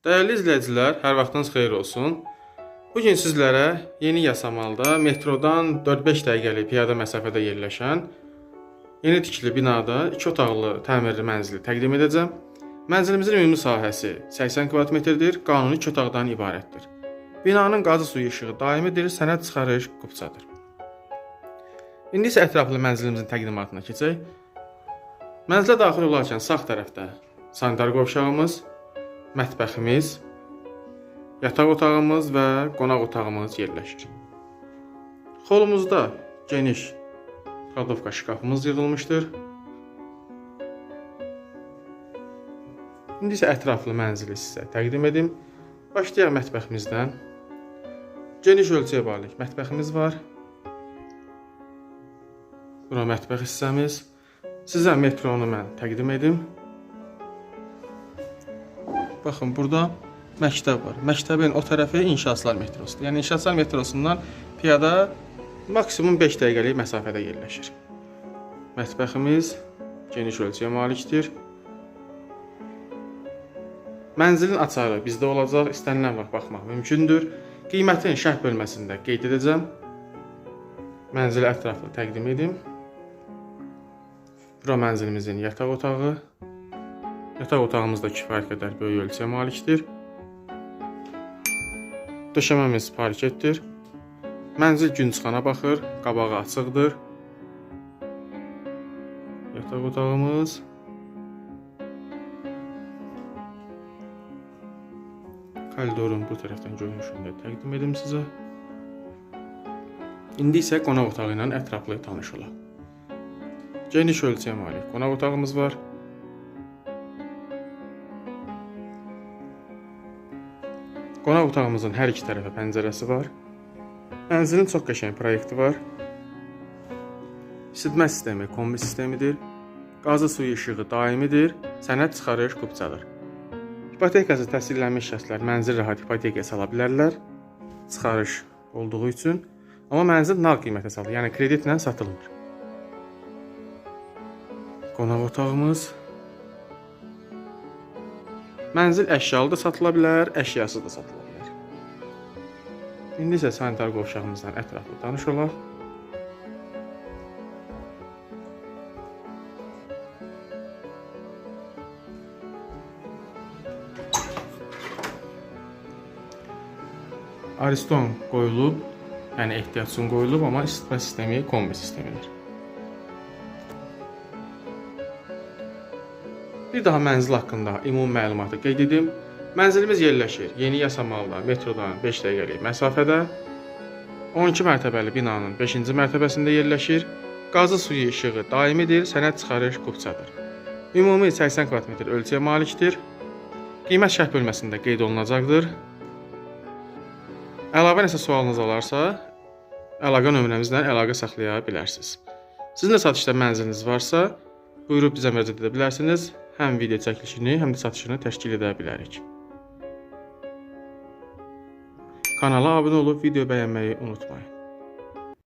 Dəyərli izləyicilər, hər vaxtınız xeyir olsun. Bu gün sizlərə Yeni Yasamalda metrodan 4-5 dəqiqəlik piyada məsafədə yerləşən yeni tikili binada 2 otaqlı təmirli mənzili təqdim edəcəm. Mənzilimizin ümumi sahəsi 80 kvadratmetrdir, qanuni 2 otaqdan ibarətdir. Binanın qazı suyu işığı daimidir, sənəd çıxarış qubçadır. İndi isə ətraflı mənzilimizin təqdimatına keçək. Mənzilə daxil olarkən sağ tərəfdə sanitar qovşağımız, mətbəximiz, yataq otağımız və qonaq otağımız yerləşir. Xolumuzda geniş kladovka şkafımız yığılmışdır. İndi isə ətraflı mənzili sizə təqdim edim. Başlayaq mətbəximizdən. Geniş ölçüyə malik mətbəximiz var. Bura mətbəx hissəmiz. Sizə metronu mən təqdim edim. Baxın, burada məktəb var. Məktəbin o tərəfi inşaatçılar metrosudur. Yəni inşaatçılar metrosundan piyada maksimum 5 dəqiqəlik məsafədə yerləşir. Mətbəximiz geniş ölçüyə malikdir. Mənzilin açarı bizdə olacaq. İstənilən vaxt baxmaq mümkündür. Qiymətin şərh bölməsində qeyd edəcəm. Mənzili ətraflı təqdim edim. Bura mənzilimizin yataq otağı. Yataq otağımız da kifayət qədər böyük ölçüyə malikdir. Döşəməmiz parketdir. Mənzil günçıxana baxır, qabağı açıqdır. Yataq otağımız. Koridorun bu tərəfdən görünüşünü də təqdim edim sizə. İndi isə qonaq otağı ilə ətraflı tanış olaq. Geniş ölçüyə malik qonaq otağımız var. Qonaq otağımızın hər iki tərəfə pəncərəsi var. Mənzilin çox qəşəng proyekti var. İsitmə sistemi kombi sistemidir. Qazı suyu işığı daimidir. Sənəd çıxarış qubçadır. İpotekası təsdiqlənmiş şəxslər mənzil rahat ipotekaya sala bilərlər. Çıxarış olduğu üçün. Amma mənzil nağd qiymətə salır, yəni kreditlə satılmır. Qonaq otağımız. Mənzil əşyalı da satıla bilər, əşyasız da satıla bilər. İndi isə sanitar qovşağımızdan ətraflı tanış olaq. Ariston qoyulub, yəni ehtiyat üçün qoyulub, amma isitmə sistemi kombi sistemidir. Bir daha mənzil haqqında ümumi məlumatı qeyd edim. Mənzilimiz yerləşir Yeni Yasamalda metrodan 5 dəqiqəlik məsafədə. 12 mərtəbəli binanın 5-ci mərtəbəsində yerləşir. Qazı suyu işığı daimidir, sənəd çıxarış qubçadır. Ümumi 80 kvadratmetr ölçüyə malikdir. Qiymət şərh bölməsində qeyd olunacaqdır. Əlavə nəsə sualınız olarsa, əlaqə nömrəmizlə əlaqə saxlaya bilərsiniz. Sizin də satışda mənziliniz varsa, buyurub bizə müraciət edə bilərsiniz. Həm video çəkilişini, həm də satışını təşkil edə bilərik. Kanala abunə olub video bəyənməyi unutmayın.